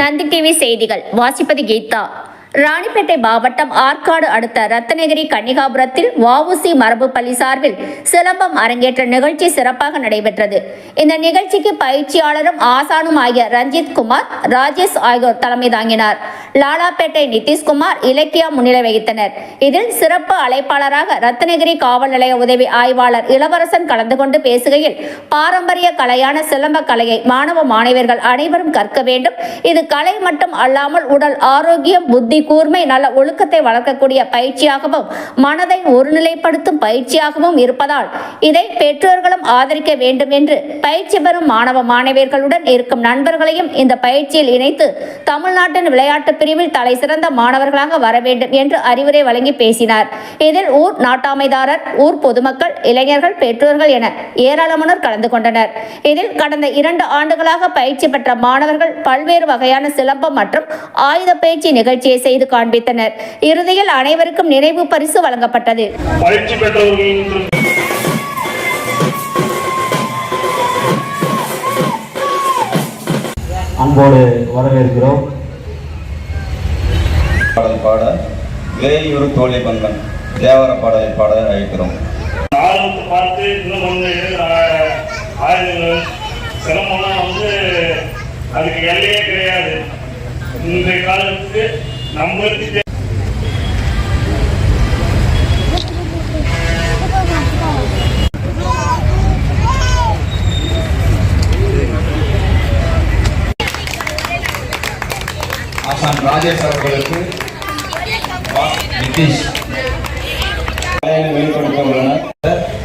Nandi TV செய்திகள். வாசிப்பது கீதா. ராணிப்பேட்டை மாவட்டம் ஆற்காடு அடுத்த ரத்தனகிரி கன்னிகாபுரத்தில் வவுசி மரபு பள்ளி சார்பில் சிலம்பம் அரங்கேற்ற நிகழ்ச்சி சிறப்பாக நடைபெற்றது. இந்த நிகழ்ச்சிக்கு பயிற்சியாளரும் ஆசானும் ஆகிய ரஞ்சித் குமார் ராஜேஷ் ஆகியோர் தலைமை தாங்கினார். லாலாப்பேட்டை நிதிஷ்குமார் இலக்கியா முன்னிலை வகித்தனர். இதில் சிறப்பு அழைப்பாளராக ரத்னகிரி காவல் நிலைய உதவி ஆய்வாளர் இளவரசன் கலந்து கொண்டு பேசுகையில் பாரம்பரிய கலையான சிலம்ப கலையை மாணவ மாணவியர்கள் அனைவரும் கற்க வேண்டும். இது கலை மட்டும் அல்லாமல் உடல் ஆரோக்கியம் புத்தி கூர்மை நல்ல ஒழுக்கத்தை வளர்க்கக்கூடிய பயிற்சியாகவும் மனதை ஒருநிலைப்படுத்தும் பயிற்சியாகவும் இருப்பதால் இதை பெற்றோர்களும் ஆதரிக்க வேண்டும் என்று பயிற்சி பெறும் மாணவ மாணவியர்களுடன் இருக்கும் நண்பர்களையும் இந்த பயிற்சியில் இணைத்து தமிழ்நாட்டின் விளையாட்டு பிரிவில் தலை சிறந்த மாணவர்களாக வர வேண்டும் என்று அறிவுரை வழங்கி பேசினார். இதில் ஊர் நாட்டாமைதாரர் ஊர் பொதுமக்கள் இளைஞர்கள் பெற்றோர்கள் என ஏராளமானோர் கலந்து கொண்டனர். இதில் கடந்த இரண்டு ஆண்டுகளாக பயிற்சி பெற்ற மாணவர்கள் பல்வேறு வகையான சிலம்பம் மற்றும் ஆயுத பயிற்சி நிகழ்ச்சியை செய்து காண்பித்தனர். இறுதியில் அனைவருக்கும் நினைவு பரிசு வழங்கப்பட்டது. பயிற்சி பெற்றவர்கள் என்று அன்போடு வரவேற்கிறோம். பாடல் பாட வேயூர் தோழி பந்தன் தேவர பாடலை பாட அழைக்கிறோம். ஆர்வத்தை பார்த்து இன்னும் ஒன்று ஆயுதங்கள் சிரமம்லாம் வந்து அதுக்கு எல்லையே கிடையாது. இன்றைய காலத்துக்கு நம்மளுக்கு ஆசான் ராஜேஷ் அவர்களுக்கு நிதிஷ் கலையை உள்ளனர்.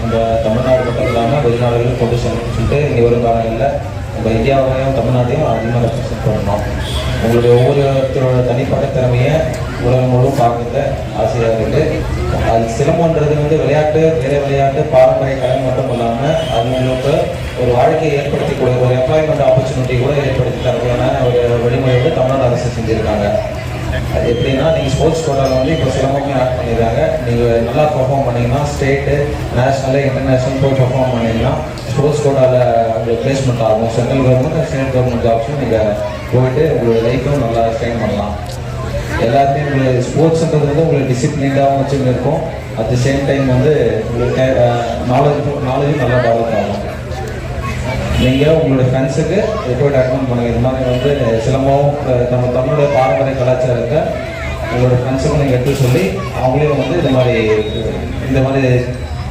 நம்ம தமிழ்நாடு மட்டும் இல்லாமல் வெளிநாடுகளும் கொண்டு செல்லணும்னு சொல்லிட்டு இனி வரும் காலங்களில் நம்ம இந்தியாவையும் தமிழ்நாட்டையும் அதிகமாக ரெப்ரசென்ட் பண்ணணும். உங்களுடைய ஒவ்வொருத்தரோட தனிப்பட்ட திறமையை உலகம் முழுவதும் பார்க்குற ஆசையாக இருக்குது அது சிலம்பன்றது வந்து விளையாட்டு வேற விளையாட்டு பாரம்பரிய கலை மட்டும் இல்லாமல் அவங்களுக்கு ஒரு வாழ்க்கையை ஏற்படுத்தி கூட ஒரு எம்ப்ளாய்மெண்ட் ஆப்பர்ச்சுனிட்டி கூட ஏற்படுத்தி தரக்கூடிய ஒரு வழிமுறை வந்து தமிழ்நாடு அரசு செஞ்சுருக்காங்க அது எப்படின்னா நீங்கள் ஸ்போர்ட்ஸ் கோட்டாவில் வந்து இப்போ சிலம்பமே ஆட் பண்ணிடுறாங்க நீங்கள் நல்லா பெர்ஃபார்ம் பண்ணிங்கன்னா ஸ்டேட்டு நேஷனலு இன்டர்நேஷனல் போய் பர்ஃபார்ம் பண்ணிங்கன்னா ஸ்போர்ட்ஸ் கோட்டாவில் உங்களுக்கு பிளேஸ்மெண்ட் ஆகும். சென்ட்ரல் கவர்மெண்ட் ஸ்டேட் கவர்மெண்ட் ஜாப்ஸும் நீங்கள் போயிட்டு உங்களோட லைஃப்பும் நல்லா ஸ்டெயின் பண்ணலாம். எல்லாருமே உங்களுக்கு ஸ்போர்ட்ஸ்ன்றது வந்து உங்களுக்கு டிசிப்ளின்டாகவும் வச்சுன்னு இருக்கும். அட் த சேம் டைம் வந்து உங்களுக்கு நாலேஜ் நாலேஜும் நல்லா டெவலப் ஆகும். நீங்கள் உங்களோட ஃப்ரெண்ட்ஸுக்கு போய்ட்டு அட்டன் பண்ணுங்கள் இந்த மாதிரி வந்து சிலம்பம் நம்ம தமிழோட பாரம்பரிய கலாச்சாரத்தை உங்களோட ஃப்ரெண்ட்ஸுக்கும் நீங்கள் எடுத்து சொல்லி அவங்களையும் வந்து இந்த மாதிரி இந்த மாதிரி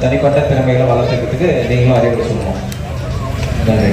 தனிப்பட்ட திறமைகளை வளர்த்துக்கிறதுக்கு நீங்களும் அறிவுரை சொல்லணும். நன்றி.